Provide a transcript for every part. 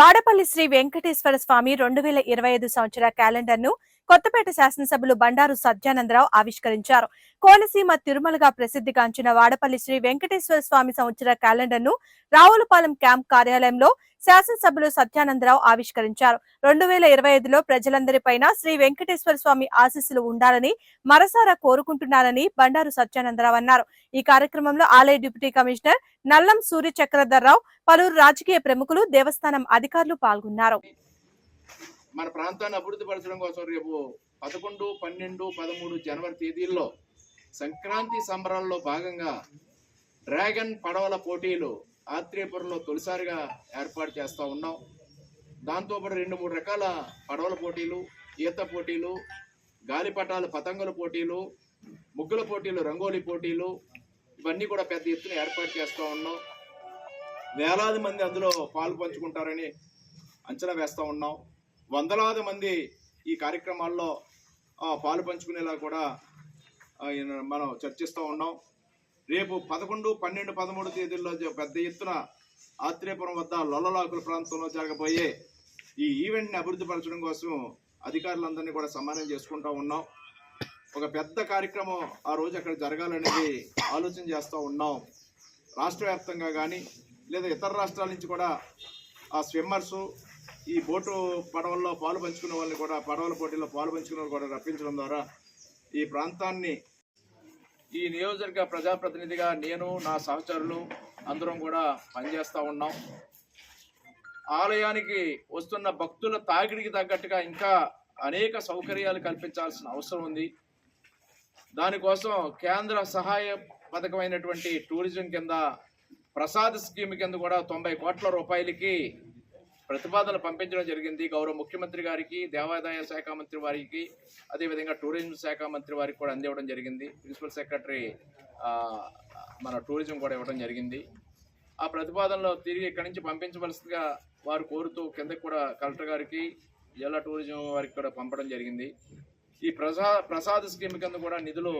వాడపల్లి శ్రీ వెంకటేశ్వర స్వామి రెండు వేల ఇరవై ఐదు సంవత్సర క్యాలెండర్ను కొత్తపేట శాసనసభ్యులు బండారు సత్యానందరావు ఆవిష్కరించారు. కోనసీమ తిరుమలగా ప్రసిద్ధిగాంచిన వాడపల్లి శ్రీ వెంకటేశ్వర స్వామి సంవత్సర క్యాలెండర్ను రావులపాలెం క్యాంప్ కార్యాలయంలో శాసనసభ్యులు సత్యానందరావు ఆవిష్కరించారు. రెండు వేల ఇరవై ఐదులో ప్రజలందరిపైన శ్రీ వెంకటేశ్వర స్వామి ఆశీస్సులు ఉండాలని మరసారా కోరుకుంటున్నారని బండారు సత్యానందరావు అన్నారు. ఈ కార్యక్రమంలో ఆలయ డిప్యూటీ కమిషనర్ నల్లం సూర్య చక్రధర్రావు పలువురు రాజకీయ ప్రముఖులు దేవస్థానం అధికారులు పాల్గొన్నారు. మన ప్రాంతాన్ని అభివృద్ధి పరచడం కోసం రేపు పదకొండు పన్నెండు పదమూడు జనవరి తేదీల్లో సంక్రాంతి సంబరాల్లో భాగంగా డ్రాగన్ పడవల పోటీలు ఆత్రేయపురంలో తొలిసారిగా ఏర్పాటు చేస్తూ ఉన్నాం. దాంతోపాటు రెండు మూడు రకాల పడవల పోటీలు ఈత పోటీలు గాలిపటాలు పతంగుల పోటీలు ముగ్గుల పోటీలు రంగోలీ పోటీలు ఇవన్నీ కూడా పెద్ద ఎత్తున ఏర్పాటు చేస్తూ ఉన్నాం. వేలాది మంది అందులో పాలు పంచుకుంటారని అంచనా వేస్తూ ఉన్నాం. వందలాది మంది ఈ కార్యక్రమాల్లో పాలు పంచుకునేలా కూడా మనం చర్చిస్తూ ఉన్నాం. రేపు పదకొండు పన్నెండు పదమూడు తేదీల్లో పెద్ద ఎత్తున ఆత్రేయపురం వద్ద లొల్లలాకుల ప్రాంతంలో జరగబోయే ఈ ఈవెంట్ని అభివృద్ధి పరచడం కోసం అధికారులందరినీ కూడా సమానం చేసుకుంటూ ఉన్నాం. ఒక పెద్ద కార్యక్రమం ఆ రోజు అక్కడ జరగాలనేది ఆలోచన చేస్తూ ఉన్నాం. రాష్ట్ర వ్యాప్తంగా కానీ లేదా ఇతర రాష్ట్రాల నుంచి కూడా ఆ స్విమ్మర్సు ఈ బోటు పడవల్లో పాలు పంచుకునే వాళ్ళని కూడా పడవల పోటీల్లో పాలు పంచుకునే వాళ్ళు కూడా రప్పించడం ద్వారా ఈ ప్రాంతాన్ని ఈ నియోజకవర్గ ప్రజాప్రతినిధిగా నేను నా సహచరులు అందరం కూడా పనిచేస్తూ ఉన్నాం. ఆలయానికి వస్తున్న భక్తుల తాకిడికి తగ్గట్టుగా ఇంకా అనేక సౌకర్యాలు కల్పించాల్సిన అవసరం ఉంది. దానికోసం కేంద్ర సహాయ పథకమైనటువంటి టూరిజం కింద ప్రసాద్ స్కీమ్ కింద కూడా తొంభై కోట్ల రూపాయలకి ప్రతిపాదన పంపించడం జరిగింది. గౌరవ ముఖ్యమంత్రి గారికి దేవాదాయ శాఖ మంత్రి వారికి అదేవిధంగా టూరిజం శాఖ మంత్రి వారికి కూడా అందివ్వడం జరిగింది. ప్రిన్సిపల్ సెక్రటరీ మన టూరిజం కూడా ఇవ్వడం జరిగింది. ఆ ప్రతిపాదనలో తిరిగి ఇక్కడి నుంచి పంపించవలసిందిగా వారు కోరుతూ కిందకి కూడా కలెక్టర్ గారికి జిల్లా టూరిజం వారికి కూడా పంపడం జరిగింది. ఈ ప్రసా ప్రసాద్ స్కీమ్ కింద కూడా నిధులు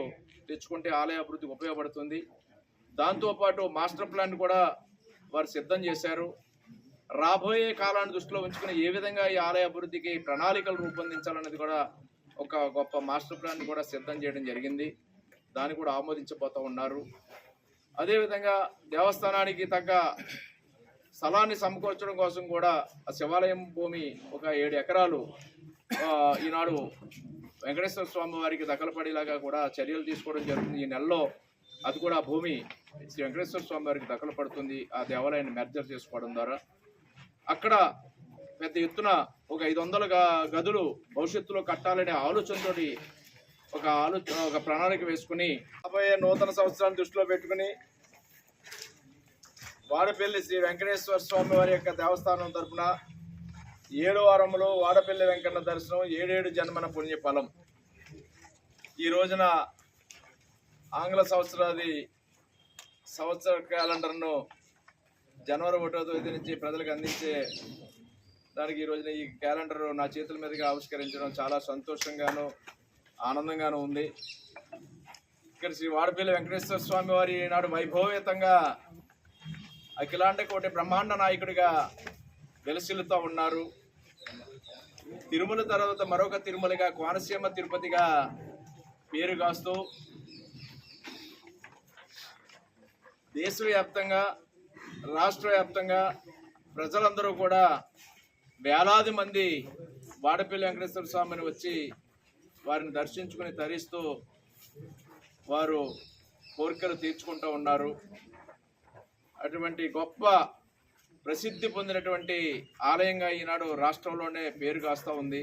తెచ్చుకుంటే ఆలయ అభివృద్ధికి ఉపయోగపడుతుంది. దాంతోపాటు మాస్టర్ ప్లాన్ కూడా వారు సిద్ధం చేశారు. రాబోయే కాలాన్ని దృష్టిలో ఉంచుకుని ఏ విధంగా ఈ ఆలయ అభివృద్ధికి ప్రణాళికలు రూపొందించాలనేది కూడా ఒక గొప్ప మాస్టర్ ప్లాన్ కూడా సిద్ధం చేయడం జరిగింది. దాన్ని కూడా ఆమోదించబోతూ ఉన్నారు. అదేవిధంగా దేవస్థానానికి తగ్గ స్థలాన్ని సమకూర్చడం కోసం కూడా ఆ శివాలయం భూమి ఒక ఏడు ఎకరాలు ఈనాడు వెంకటేశ్వర స్వామి వారికి దఖలపడేలాగా కూడా చర్యలు తీసుకోవడం జరుగుతుంది. ఈ నెలలో అది కూడా భూమి శ్రీ వెంకటేశ్వర స్వామి వారికి దఖలు పడుతుంది ఆ దేవాలయాన్ని మెర్జర్ చేసుకోవడం ద్వారా అక్కడ పెద్ద ఎత్తున ఒక ఐదు వందల గదులు భవిష్యత్తులో కట్టాలనే ఆలోచనతోటి ఒక ఆలోచన ఒక ప్రణాళిక వేసుకుని రాబోయే నూతన సంవత్సరాన్ని దృష్టిలో పెట్టుకుని వాడపల్లి శ్రీ వెంకటేశ్వర స్వామి వారి యొక్క దేవస్థానం తరపున ఏడు వారంలో వాడపల్లి వెంకన్న దర్శనం ఏడేడు జన్మన పుణ్య ఫలం ఈ రోజున ఆంగ్ల సంవత్సరాది సంవత్సర క్యాలెండర్ను జనవరి ఒకటో తేదీ నుంచి ప్రజలకు అందించే దానికి ఈ రోజున ఈ క్యాలెండర్ నా చేతుల మీదుగా ఆవిష్కరించడం చాలా సంతోషంగాను ఆనందంగాను ఉంది. ఇక్కడ శ్రీ వాడపల్లి వెంకటేశ్వర స్వామి వారి నాడు వైభవేతంగా అఖిలాండ కోటి బ్రహ్మాండ నాయకుడిగా వెలసిల్లుతూ ఉన్నారు. తిరుమల తర్వాత మరొక తిరుమలగా కోనసీమ తిరుపతిగా పేరు కాస్తూ దేశవ్యాప్తంగా రాష్ట్ర వ్యాప్తంగా ప్రజలందరూ కూడా వేలాది మంది వాడపల్లి వెంకటేశ్వర స్వామిని వచ్చి వారిని దర్శించుకుని తరిస్తూ వారు కోరికలు తీర్చుకుంటూ ఉన్నారు. అటువంటి గొప్ప ప్రసిద్ధి పొందినటువంటి ఆలయంగా ఈనాడు రాష్ట్రంలోనే పేరు కాస్తూ ఉంది.